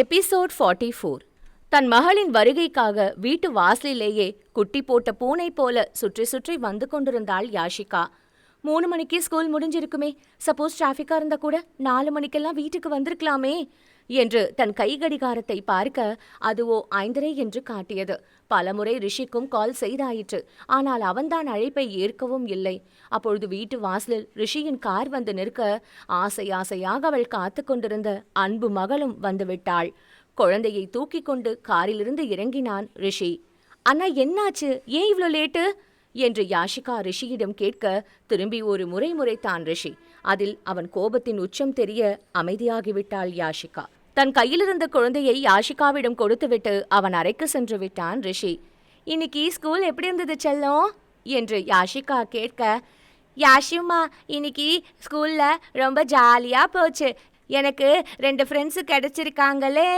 Episode forty four தன் மகளின் வருகைக்காக வீட்டு வாசலிலேயே குட்டி போட்ட பூனை போல சுற்றி சுற்றி வந்து கொண்டிருந்தாள் யாஷிகா. மூணு மணிக்கு ஸ்கூல் முடிஞ்சிருக்குமே. சப்போஸ் டிராஃபிக்காக இருந்தா கூட நாலு மணிக்கெல்லாம் வீட்டுக்கு வந்திருக்கலாமே. என்று தன் கை கடிகாரத்தை பார்க்க அதுவோ ஐந்தரை என்று காட்டியது. பலமுறை ரிஷிக்கும் கால் செய்தாயிற்று. ஆனால் அவன்தான் அழைப்பை ஏற்கவும் இல்லை. அப்பொழுது வீட்டு வாசலில் ரிஷியின் கார் வந்து நிற்க ஆசை ஆசையாக அவள் காத்து கொண்டிருந்த அன்பு மகளும் வந்துவிட்டாள் குழந்தையை தூக்கிக் கொண்டு காரிலிருந்து இறங்கினான் ரிஷி. அண்ணா என்னாச்சு? ஏன் இவ்ளோ லேட்டு? என்று யாஷிகா ரிஷியிடம் கேட்க திரும்பி ஒரு முறை முறைத்தான் ரிஷி. அதில் அவன் கோபத்தின் உச்சம் தெரிய அமைதியாகிவிட்டாள் யாஷிகா. தன் கையிலிருந்த குழந்தையை யாஷிகாவிடம் கொடுத்துவிட்டு அவன் அறைக்கு சென்று விட்டான் ரிஷி. இன்னைக்கு ஸ்கூல் எப்படி இருந்தது செல்லம்? என்று யாஷிகா கேட்க யாஷிமா இன்னைக்கு ஸ்கூல்ல ரொம்ப ஜாலியா போச்சு. எனக்கு ரெண்டு ஃப்ரெண்ட்ஸு கிடைச்சிருக்காங்களே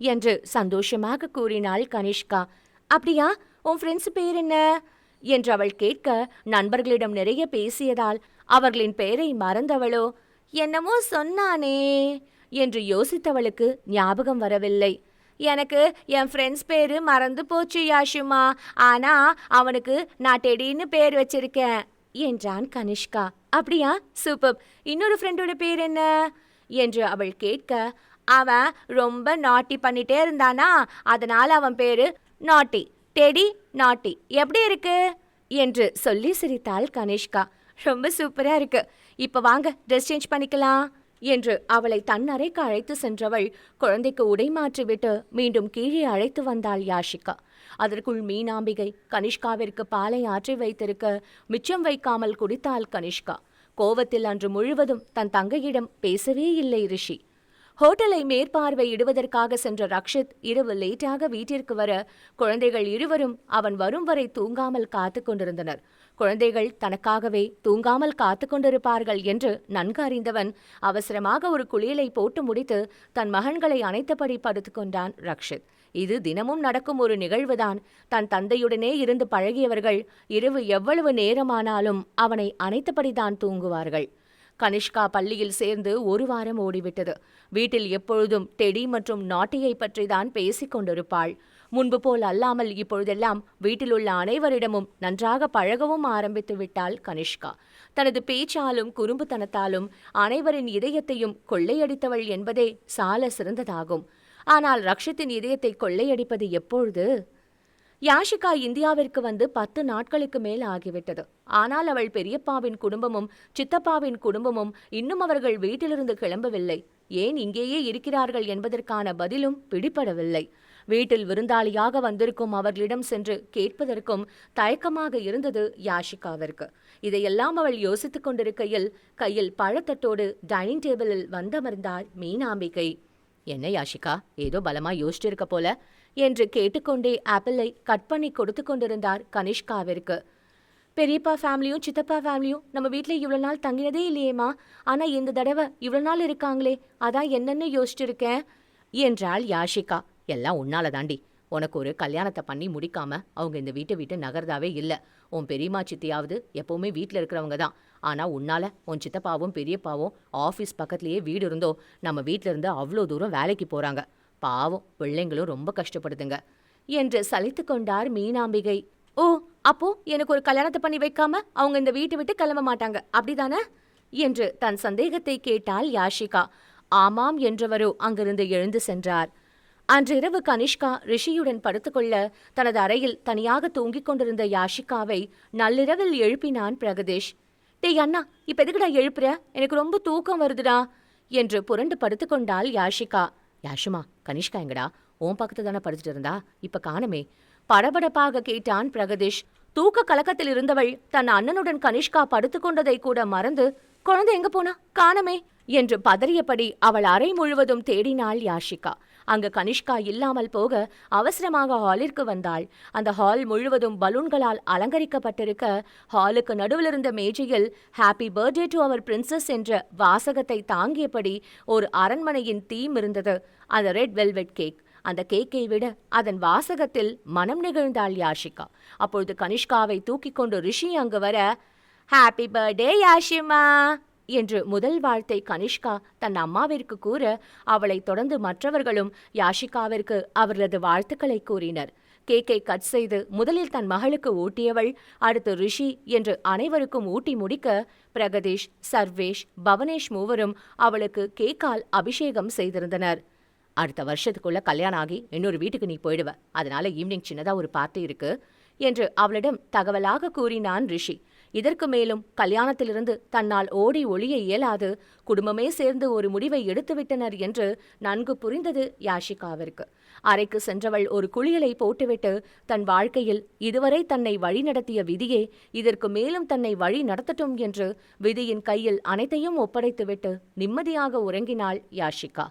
என்று சந்தோஷமாக கூறினாள் கனிஷ்கா. அப்படியா? உன் ஃப்ரெண்ட்ஸ் பேர் என்ன? என்று அவள் கேட்க நண்பர்களிடம் நிறைய பேசியதால் அவர்களின் பெயரை மறந்தவளோ என்னமோ சொன்னானே என்று யோசித்தவளுக்கு ஞாபகம் வரவில்லை. எனக்கு என் ஃப்ரெண்ட்ஸ் பேரு மறந்து போச்சு யாஷுமா. ஆனா அவனுக்கு நான் டெடின்னு பேர் வச்சிருக்கேன் என்றான் கனிஷ்கா. அப்படியா சூப்பர். இன்னொரு ஃப்ரெண்டோட பேர் என்ன? என்று அவள் கேட்க அவன் ரொம்ப நாட்டி பண்ணிட்டே இருந்தானா? அதனால அவன் பேரு நாட்டி டெடி நாட்டி எப்படி இருக்கு? என்று சொல்லி சிரித்தாள் கனிஷ்கா. ரொம்ப சூப்பரா இருக்கு. இப்ப வாங்க ட்ரெஸ் சேஞ்ச் பண்ணிக்கலாம். என்று அவளை தன் அறைக்கு அழைத்து சென்றவள் குழந்தைக்கு உடை மாற்றிவிட்டு மீண்டும் கீழே அழைத்து வந்தாள் யாஷிகா. அதற்குள் மீனாம்பிகை கனிஷ்காவிற்கு பாலை ஆற்றி வைத்திருக்க மிச்சம் வைக்காமல் குடித்தாள் கனிஷ்கா. கோவத்தில் அன்று முழுவதும் தன் தங்கையிடம் பேசவே இல்லை ரிஷி. ஹோட்டலை மேற்பார்வையிடுவதற்காக சென்ற ரக்ஷித் இரவு லேட்டாக வீட்டிற்கு வர குழந்தைகள் இருவரும் அவன் வரும் வரை தூங்காமல் காத்து கொண்டிருந்தனர். குழந்தைகள் தனக்காகவே தூங்காமல் காத்து கொண்டிருப்பார்கள் என்று நன்கு அறிந்தவன் அவசரமாக ஒரு குளியலை போட்டு முடித்து தன் மகன்களை அணைத்தபடி படுத்து கொண்டான் ரக்ஷித். இது தினமும் நடக்கும் ஒரு நிகழ்வுதான். தன் தந்தையுடனே இருந்து பழகியவர்கள் இரவு எவ்வளவு நேரமானாலும் அவனை அணைத்தபடிதான் தூங்குவார்கள். கனிஷ்கா பள்ளியில் சேர்ந்து ஒரு வாரம் ஓடிவிட்டது. வீட்டில் எப்பொழுதும் டெடி மற்றும் நாட்டியை பற்றிதான் பேசிக் கொண்டிருப்பாள். முன்பு போல் அல்லாமல் இப்பொழுதெல்லாம் வீட்டிலுள்ள அனைவரிடமும் நன்றாக பழகவும் ஆரம்பித்து விட்டாள் கனிஷ்கா. தனது பேச்சாலும் குறும்புத்தனத்தாலும் அனைவரின் இதயத்தையும் கொள்ளையடித்தவள் என்பதே சால சிறந்ததாகும். ஆனால் ரக்ஷித்தின் இதயத்தை கொள்ளையடிப்பது எப்பொழுது? யாஷிகா இந்தியாவிற்கு வந்து பத்து நாட்களுக்கு மேல் ஆகிவிட்டது. ஆனால் அவள் பெரியப்பாவின் குடும்பமும் சித்தப்பாவின் குடும்பமும் இன்னும் அவர்கள் வீட்டிலிருந்து கிளம்பவில்லை. ஏன் இங்கேயே இருக்கிறார்கள் என்பதற்கான பதிலும் பிடிபடவில்லை. வீட்டில் விருந்தாளியாக வந்திருக்கும் அவர்களிடம் சென்று கேட்பதற்கும் தயக்கமாக இருந்தது யாஷிகாவிற்கு. இதையெல்லாம் அவள் யோசித்துக் கொண்டிருக்கையில் கையில் பழத்தட்டோடு டைனிங் டேபிளில் வந்தமர்ந்தார் மீனாம்பிகை. என்ன யாஷிகா ஏதோ பலமா யோசிச்சிருக்க போல? என்று கேட்டுக்கொண்டே ஆப்பிளை கட் பண்ணி கொடுத்து கொண்டிருந்தார் கனிஷ்காவிற்கு. பெரியப்பா ஃபேமிலியும் சித்தப்பா ஃபேமிலியும் நம்ம வீட்டில் இவ்வளோ நாள் தங்கினதே இல்லையேம்மா. ஆனால் இந்த தடவை இவ்வளோ நாள் இருக்காங்களே அதான் என்னன்னு யோசிச்சிருக்கேன் என்றாள் யாஷிகா. எல்லாம் உன்னால தாண்டி. உனக்கு ஒரு கல்யாணத்தை பண்ணி முடிக்காம அவங்க இந்த வீட்டை விட்டு நகர்தாவே இல்லை. உன் பெரியம்மா சித்தியாவது எப்பவுமே வீட்டில் இருக்கிறவங்க தான். ஆனால் உன்னால உன் சித்தப்பாவும் பெரியப்பாவும் ஆஃபீஸ் பக்கத்துலேயே வீடு இருந்தோ நம்ம வீட்டில இருந்து அவ்வளோ தூரம் வேலைக்கு போகிறாங்க பாவம் பிள்ளைங்களும் ரொம்ப கஷ்டப்படுதுங்க என்று சலித்து கொண்டார் மீனாம்பிகை. ஓ அப்போ எனக்கு ஒரு கல்யாணத்தை பண்ணி வைக்காம அவங்க இந்த வீட்டை விட்டு கிளம்ப மாட்டாங்க. அப்படிதானே? என்று தன் சந்தேகத்தை கேட்டாள் யாஷிகா. ஆமாம் என்றவரோ அங்கிருந்து எழுந்து சென்றார். அன்றிரவு கனிஷ்கா ரிஷியுடன் படுத்துக்கொள்ள தனது அறையில் தனியாக தூங்கிக் கொண்டிருந்த யாஷிகாவை நள்ளிரவில் எழுப்பினான் பிரகதேஷ். டேய் அண்ணா இப்ப எதுக்குடா எழுப்புற? எனக்கு ரொம்ப தூக்கம் வருதுடா என்று புரண்டு படுத்துக்கொண்டாள் யாஷிகா. யாஷுமா கனிஷ்கா எங்கடா? ஓம் பக்கத்து தானே படுத்துட்டு இருந்தா? இப்ப காணமே. படபடப்பாக கேட்டான் பிரகதீஷ். தூக்க கலக்கத்தில் இருந்தவள் தன் அண்ணனுடன் கனிஷ்கா படுத்துக்கொண்டதை கூட மறந்து குழந்தை எங்க போனா? காணமே என்று பதறியபடி அவள் அறை முழுவதும் தேடினாள் யாஷிகா. அங்கு கனிஷ்கா இல்லாமல் போக அவசரமாக ஹாலிற்கு வந்தாள். அந்த ஹால் முழுவதும் பலூன்களால் அலங்கரிக்கப்பட்டிருக்க ஹாலுக்கு நடுவில் இருந்த மேஜையில் happy birthday to our princess என்ற வாசகத்தை தாங்கியபடி ஒரு அரண்மனையின் தீம் இருந்தது. அந்த ரெட் வெல்வெட் கேக். அந்த கேக்கை விட அதன் வாசகத்தில் மனம் நிகழ்ந்தாள் யாஷிகா. அப்பொழுது கனிஷ்காவை தூக்கிக் கொண்டு ரிஷி அங்கு வர ஹாப்பி பர்த்டே யாஷிமா! என்று முதல் வாழ்த்தை கனிஷ்கா தன் அம்மாவிற்கு கூற அவளைத் தொடர்ந்து மற்றவர்களும் யாஷிகாவிற்கு அவரது வாழ்த்துக்களை கூறினர். கேக்கை கட் செய்து முதலில் தன் மகளுக்கு ஊட்டியவள் அடுத்து ரிஷி என்று அனைவருக்கும் ஊட்டி முடிக்க பிரகதீஷ் சர்வேஷ் பவனேஷ் மூவரும் அவளுக்கு கேக்கால் அபிஷேகம் செய்திருந்தனர். அடுத்த வருஷத்துக்குள்ள கல்யாணம் ஆகி இன்னொரு வீட்டுக்கு நீ போயிடுவ. அதனால ஈவினிங் சின்னதா ஒரு பார்ட்டி இருக்கு என்று அவளிடம் தகவலாக கூறினான் ரிஷி. இதற்கு மேலும் கல்யாணத்திலிருந்து தன்னால் ஓடி ஒளிய இயலாது. குடும்பமே சேர்ந்து ஒரு முடிவை எடுத்துவிட்டனர் என்று நன்கு புரிந்தது யாஷிகாவிற்கு. அறைக்கு சென்றவள் ஒரு குளியலை போட்டுவிட்டு தன் வாழ்க்கையில் இதுவரை தன்னை வழிநடத்திய விதியே இதற்கு மேலும் தன்னை வழி நடத்தட்டும் என்று விதியின் கையில் அனைத்தையும் ஒப்படைத்துவிட்டு நிம்மதியாக உறங்கினாள் யாஷிகா.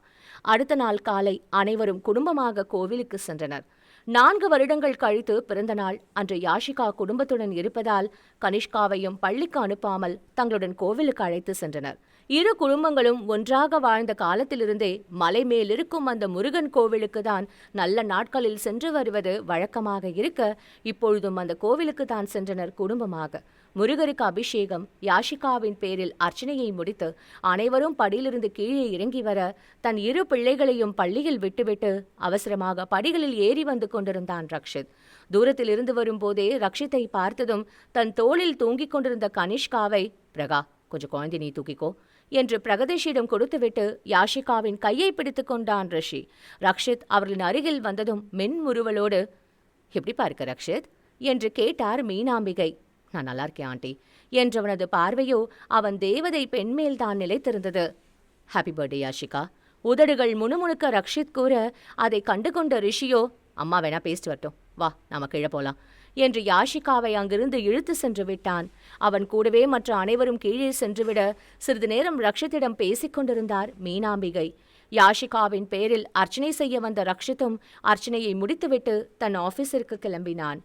அடுத்த நாள் காலை அனைவரும் குடும்பமாக கோவிலுக்கு சென்றனர். நான்கு வருடங்கள் கழித்து பிறந்த நாள். அன்று யாஷிகா குடும்பத்துடன் இருப்பதால் கனிஷ்காவையும் பள்ளிக்கு அனுப்பாமல் தங்களுடன் கோவிலுக்கு அழைத்து சென்றனர். இரு குடும்பங்களும் ஒன்றாக வாழ்ந்த காலத்திலிருந்தே மலை மேலிருக்கும் அந்த முருகன் கோவிலுக்கு தான் நல்ல நாட்களில் சென்று வருவது வழக்கமாக இருக்க இப்பொழுதும் அந்த கோவிலுக்கு தான் சென்றனர் குடும்பமாக. முருகருக்கு அபிஷேகம் யாஷிகாவின் பேரில் அர்ச்சனையை முடித்து அனைவரும் படியிலிருந்து கீழே இறங்கி வர தன் இரு பிள்ளைகளையும் பள்ளியில் விட்டுவிட்டு அவசரமாக படிகளில் ஏறி வந்து கொண்டிருந்தான் ரக்ஷித். தூரத்தில் இருந்து வரும்போதே ரக்ஷித்தை பார்த்ததும் தன் தோளில் தூங்கிக் கொண்டிருந்த கனிஷ்காவை பிரகா கொஞ்சம் குழந்தை நீ தூக்கிக்கோ. என்று பிரகதீஷிடம் கொடுத்துவிட்டு யாஷிகாவின் கையை பிடித்துக் கொண்டான் ரிஷி. ரக்ஷித் அவர்களின் அருகில் வந்ததும் மென்முறுவலோடு எப்படி பார்க்க ரக்ஷித்? என்று கேட்டார் மீனாம்பிகை. நான் நல்லா இருக்கேன் ஆண்டி என்றவனது பார்வையோ அவன் தேவதை பெண்மேல் தான் நிலைத்திருந்தது. Happy birthday Yashika. உதடுகள் முணுமுணுக்க ரக்ஷித் கூற அதை கண்டுகொண்ட ரிஷியோ அம்மா வேணா பேசிட்டு வரட்டும். வா நாம கீழே போலாம். என்று யாஷிகாவை அங்கிருந்து இழுத்து சென்று விட்டான். அவன் கூடவே மற்ற அனைவரும் கீழே சென்றுவிட சிறிது நேரம் ரக்ஷித்திடம் பேசிக் கொண்டிருந்தார் மீனாம்பிகை. யாஷிகாவின் பேரில் அர்ச்சனை செய்ய வந்த ரக்ஷித்தும் அர்ச்சனையை முடித்துவிட்டு தன் ஆபீஸிற்கு கிளம்பினான்.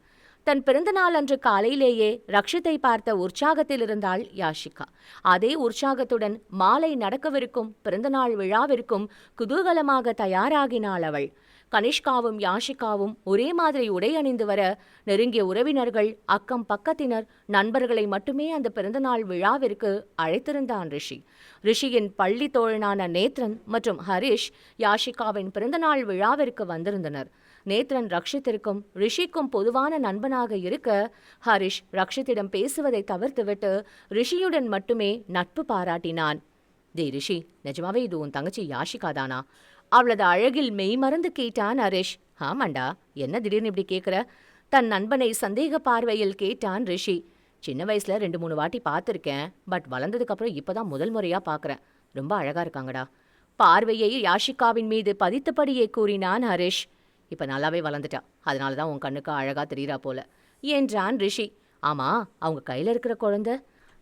தன் பிறந்தநாள் அன்று காலையிலேயே ரக்ஷித்தை பார்த்த உற்சாகத்தில் இருந்தாள் யாஷிகா. அதே உற்சாகத்துடன் மாலை நடக்கவிருக்கும் பிறந்தநாள் விழாவிற்கும் குதூகலமாக தயாராகினாள் அவள். கனிஷ்காவும் யாஷிகாவும் ஒரே மாதிரி உடை அணிந்து வர நெருங்கிய உறவினர்கள் அக்கம் பக்கத்தினர் நண்பர்களை மட்டுமே அந்த பிறந்தநாள் விழாவிற்கு அழைத்திருந்தான் ரிஷி. ரிஷியின் பள்ளி தோழனான நேத்ரன் மற்றும் ஹரிஷ் யாஷிகாவின் பிறந்தநாள் விழாவிற்கு வந்திருந்தனர். நேத்ரன் ரக்ஷித்திற்கும் ரிஷிக்கும் பொதுவான நண்பனாக இருக்க ஹரிஷ் ரக்ஷித்திடம் பேசுவதை தவிர்த்துவிட்டு ரிஷியுடன் மட்டுமே நட்பு பாராட்டினான். தே ரிஷி நிஜமாவே இது உன் தங்கச்சி யாஷிகா தானா அவளது அழகில் மெய் மறந்து கேட்டான் ஹரிஷ் ஆமாண்டா என்ன திடீர்னு இப்படி கேட்குற தன் நண்பனை சந்தேக பார்வையில் கேட்டான் ரிஷி. சின்ன வயசுல ரெண்டு மூணு வாட்டி பார்த்துருக்கேன் பட் வளர்ந்ததுக்கப்புறம் இப்போ தான் முதல் முறையாக பார்க்கறேன் ரொம்ப அழகா இருக்காங்கடா. பார்வையை யாஷிகாவின் மீது பதித்தபடியே கூறினான் ஹரிஷ். இப்போ நல்லாவே வளர்ந்துட்டா. அதனால தான் உன் கண்ணுக்கு அழகா தெரியுறா போல. என்றான் ரிஷி. ஆமா அவங்க கையில இருக்கிற குழந்தை?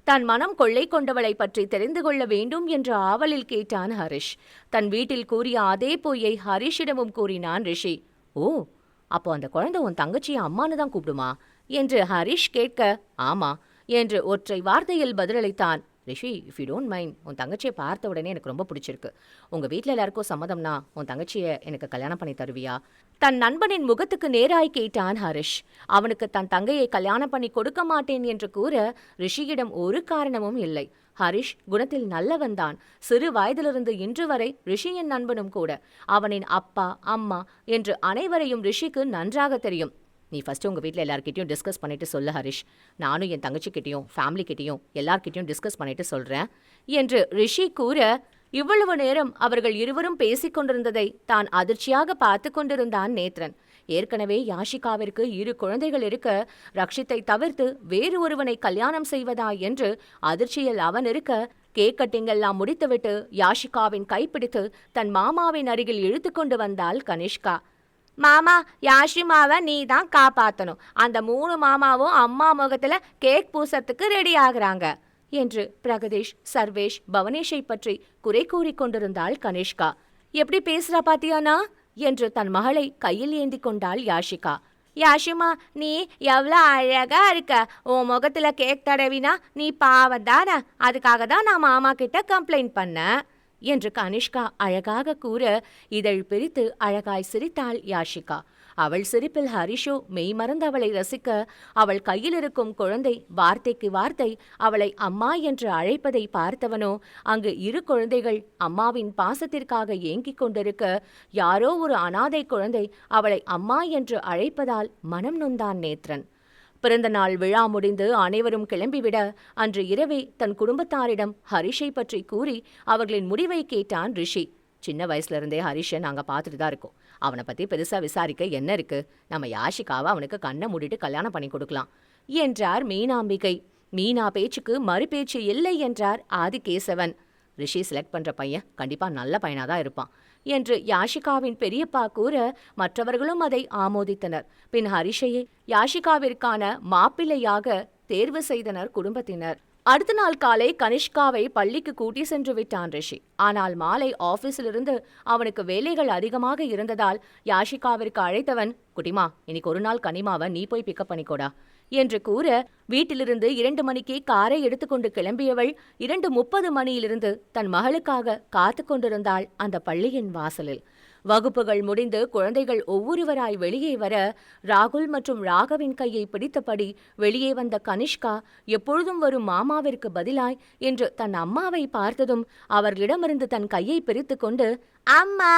தன் மனம் கொள்ளை கொண்டவளை பற்றி தெரிந்து கொள்ள வேண்டும் என்ற ஆவலில் கேட்டான் ஹரிஷ். தன் வீட்டில் கூறிய அதே பொய்யை ஹரிஷிடமும் கூறினான் ரிஷி. ஓ அப்போ அந்த குழந்தை உன் தங்கச்சியை அம்மானு தான் கூப்பிடுமா? என்று ஹரிஷ் கேட்க ஆமா என்று ஒற்றை வார்த்தையில் பதிலளித்தான். Rishi if you don't mind உன் தங்கச்சியை பார்த்த உடனே எனக்கு ரொம்ப பிடிச்சிருக்கு. உங்க வீட்டில் எல்லாருக்கும் சம்மதம்னா உன் தங்கச்சியை எனக்கு கல்யாணம் பண்ணி தருவியா? தன் நண்பனின் முகத்துக்கு நேராய் கேட்டான் ஹரிஷ். அவனுக்கு தன் தங்கையை கல்யாணம் பண்ணி கொடுக்க மாட்டேன் என்று கூற ரிஷியிடம் ஒரு காரணமும் இல்லை. ஹரிஷ் குணத்தில் நல்லவன்தான் சிறு வயதிலிருந்து இன்று வரை ரிஷியின் நண்பனும் கூட. அவனின் அப்பா அம்மா என்று அனைவரையும் ரிஷிக்கு நன்றாக தெரியும். நீ ஃபர்ஸ்ட் உங்க வீட்டில் எல்லாருக்கிட்டையும் டிஸ்கஸ் பண்ணிட்டு சொல்லு ஹரிஷ். நானும் என் தங்கச்சிக்கிட்டேயும் ஃபேமிலிக்கிட்டேயும் எல்லார்கிட்டயும் டிஸ்கஸ் பண்ணிட்டு சொல்றேன். என்று ரிஷி கூற இவ்வளவு நேரம் அவர்கள் இருவரும் பேசிக்கொண்டிருந்ததை தான் அதிர்ச்சியாக பார்த்து கொண்டிருந்தான் நேத்ரன். ஏற்கனவே யாஷிகாவிற்கு இரு குழந்தைகள் இருக்க ரக்ஷித்தை தவிர்த்து வேறு ஒருவனை கல்யாணம் செய்வதா என்று அதிர்ச்சியில் அவன் இருக்க கேக் கட்டிங் எல்லாம் முடித்துவிட்டு யாஷிகாவின் கைப்பிடித்து தன் மாமாவின் அருகில் இழுத்து கொண்டு வந்தாள் கனிஷ்கா. மாமா யாஷிமாவை நீ தான் காப்பாத்தணும். அந்த மூணு மாமாவும் அம்மா முகத்துல கேக் பூசத்துக்கு ரெடி ஆகுறாங்க. என்று பிரகதீஷ் சர்வேஷ் பவனேஷை பற்றி குறை கூறிக் கொண்டிருந்தாள் கனிஷ்கா. எப்படி பேசுறா பாத்தியானா என்று தன் மகளை கையில் ஏந்தி கொண்டாள் யாஷிகா. யாஷிமா நீ எவ்வளோ அழகா இருக்க. உன் முகத்துல கேக் தடவினா நீ பாவம் தானே அதுக்காக தான் நான் மாமா கிட்ட கம்ப்ளைண்ட் பண்ணேன். என்று கனிஷ்கா அழகாக கூற இதழ் பிரித்து அழகாய் சிரித்தாள் யாஷிகா. அவள் சிரிப்பில் ஹரிஷோ மெய்மறந்து அவளை ரசிக்க அவள் கையில் இருக்கும் குழந்தை வார்த்தைக்கு வார்த்தை அவளை அம்மா என்று அழைப்பதை பார்த்தவனோ அங்கு இரு குழந்தைகள் அம்மாவின் பாசத்திற்காக ஏங்கிக் கொண்டிருக்க யாரோ ஒரு அனாதை குழந்தை அவளை அம்மா என்று அழைப்பதால் மனம் நொந்தான் நேத்ரன். பிறந்த நாள் விழா முடிந்து அனைவரும் கிளம்பிவிட அன்று இரவே தன் குடும்பத்தாரிடம் ஹரிஷை பற்றி கூறி அவர்களின் முடிவை கேட்டான் ரிஷி. சின்ன வயசுல இருந்தே ஹரிஷை நாங்கள் பார்த்துட்டு தான் இருக்கோம். அவனை பத்தி பெருசா விசாரிக்க என்ன இருக்கு? நம்ம யாஷிகாவை அவனுக்கு கண்ணை மூடிட்டு கல்யாணம் பண்ணி கொடுக்கலாம். என்றார் மீனாம்பிகை. மீனா பேச்சுக்கு மறுபேச்சு இல்லை என்றார் ஆதிகேசவன். ரிஷி செலக்ட் பண்ற பையன் கண்டிப்பா நல்ல பையனாக தான் இருப்பான் என்று யாஷிகாவின் பெரியப்பா கூற மற்றவர்களும் அதை ஆமோதித்தனர். பின் ஹரிஷையை யாஷிகாவிற்கான மாப்பிள்ளையாக தேர்வு செய்தனர் குடும்பத்தினர். அடுத்த நாள் காலை கனிஷ்காவை பள்ளிக்கு கூட்டி சென்று விட்டான் ரிஷி. ஆனால் மாலை ஆபீஸிலிருந்து அவனுக்கு வேலைகள் அதிகமாக இருந்ததால் யாஷிகாவிற்கு அழைத்தவன் குட்டிமா இன்னைக்கு ஒரு நாள் கனிமாவை நீ போய் பிக்கப் பண்ணிக்கோடா. என்று கூற வீட்டிலிருந்து இரண்டு மணிக்கே காரை எடுத்துக்கொண்டு கிளம்பியவள் இரண்டு முப்பது மணியிலிருந்து தன் மகளுக்காக காத்து கொண்டிருந்தாள் அந்த பள்ளியின் வாசலில். வகுப்புகள் முடிந்து குழந்தைகள் ஒவ்வொருவராய் வெளியே வர ராகுல் மற்றும் ராகவின் கையை பிடித்தபடி வெளியே வந்த கனிஷ்கா எப்பொழுதும் வரும் மாமாவிற்கு பதிலாய் என்று தன் அம்மாவை பார்த்ததும் அவர்களிடமிருந்து தன் கையை பிரித்துக்கொண்டு அம்மா!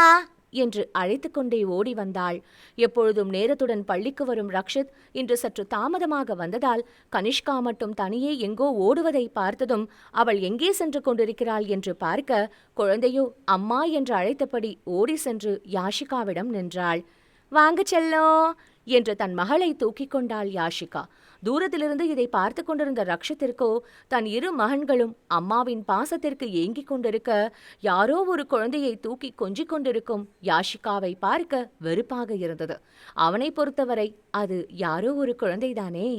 என்று அழைத்துக்கொண்டே ஓடி வந்தாள். எப்பொழுதும் நேரத்துடன் பள்ளிக்கு வரும் ரக்ஷித் இன்று சற்று தாமதமாக வந்ததால் கனிஷ்கா மட்டும் தனியே எங்கோ ஓடுவதை பார்த்ததும் அவள் எங்கே சென்று கொண்டிருக்கிறாள் என்று பார்க்க குழந்தையோ அம்மா என்று அழைத்தபடி ஓடி சென்று யாஷிகாவிடம் நின்றாள். வாங்க செல்லோ என்று தன் மகளை தூக்கிக் கொண்டாள் யாஷிகா. தூரத்திலிருந்து இதை பார்த்து கொண்டிருந்த ரக்ஷத்திற்கோ தன் இரு மகன்களும் அம்மாவின் பாசத்திற்கு ஏங்கிக் கொண்டிருக்க யாரோ ஒரு குழந்தையை தூக்கி கொஞ்சிக் கொண்டிருக்கும் யாஷிகாவை பார்க்க வெறுப்பாக இருந்தது. அவனை பொறுத்தவரை அது யாரோ ஒரு குழந்தைதானே?